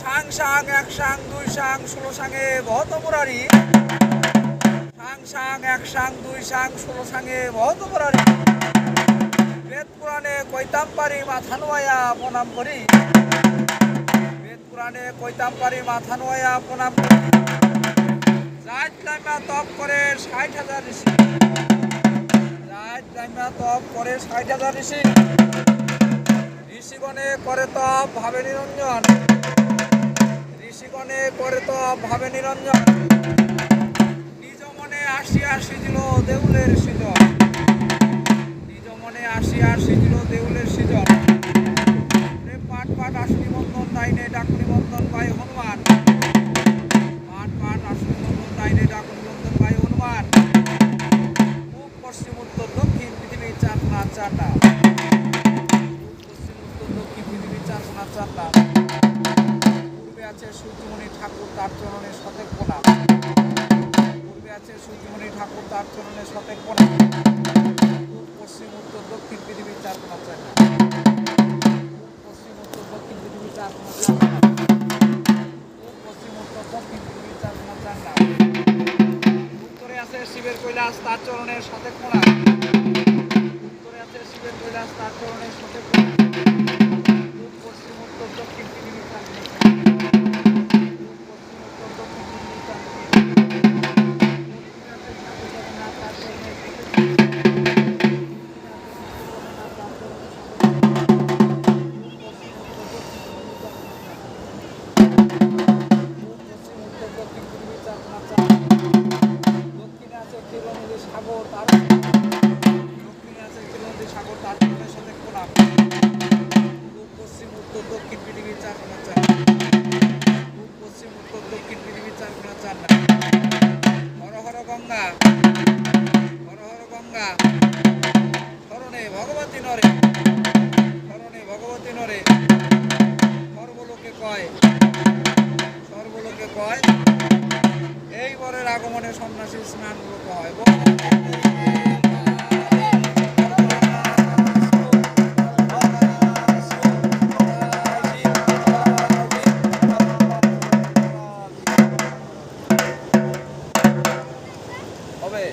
সাং সাং, এক সাং, দুই সাং, ষোলো সাঙে বহুত মুরারি সাং সাং, এক সাং, দুই সাং, ষোলো সাঙে বহুত মুরারি বেদ পুরাণে কইতাম পারি মাথা নোয়া প্রণাম করি। বেদ পুরাণে কইতাম পারি মাথা নোয়া প্রণাম করি। রাত লাইমা তপ করে ষাট হাজার ঋষি। রাত লাইমা তপ করে ষাট হাজার ঋষি। ঋষিগণে করে তপ, ভাবে নিরঞ্জন। করে তো ভাবে নিরঞ্জন। নিজ মনে আসিয়া সিজিল দেউলের সৃজন। নিজ মনে আসিয়া সিজিল দেউলের সৃজন। পাট পাট আসনি বন্ধন তাইনে ডাকুনি বন্ধন পাই হনুমান। পাট পাট আসনি বন্ধন তাইনে ডাকুনি বন্ধন পাই হনুমান। পূব পশ্চিম উত্তর দক্ষিণ পৃথিবীর চার কোণা চারটা পশ্চিম উত্তর দক্ষিণ পৃথিবীর চার কোণা চারটা আছে সূর্যমণি ঠাকুর, তার চরণে শতেক কোণা। পূর্বে আছে সূর্যমণি ঠাকুর, তার চরণে কোণা। পূব, পশ্চিম, উত্তর, দক্ষিণ পৃথিবীর চার পূব, পশ্চিম, উত্তর, দক্ষিণ পৃথিবীর পশ্চিম, উত্তর, দক্ষিণ পৃথিবীর চার চারটা উত্তরে আছে শিবের কৈলাস, তার চরণের শতেক কোণা। উত্তরে আছে শিবের কৈলাস, তার চরণের শতেক কোণা। পশ্চিম, উত্তর, দক্ষিণ চার কোনা চার পূব পশ্চিম উত্তর দক্ষিণ পৃথিবীর চার কোনা চার হর হর গঙ্গা হর হর গঙ্গা হরণে ভগবতী নরে হরণে ভগবতী নরে সর্বলোকে কয় সর্বলোকে কয় এই বরের আগমনে সন্ন্যাসী স্নান লোক হয়। হবে।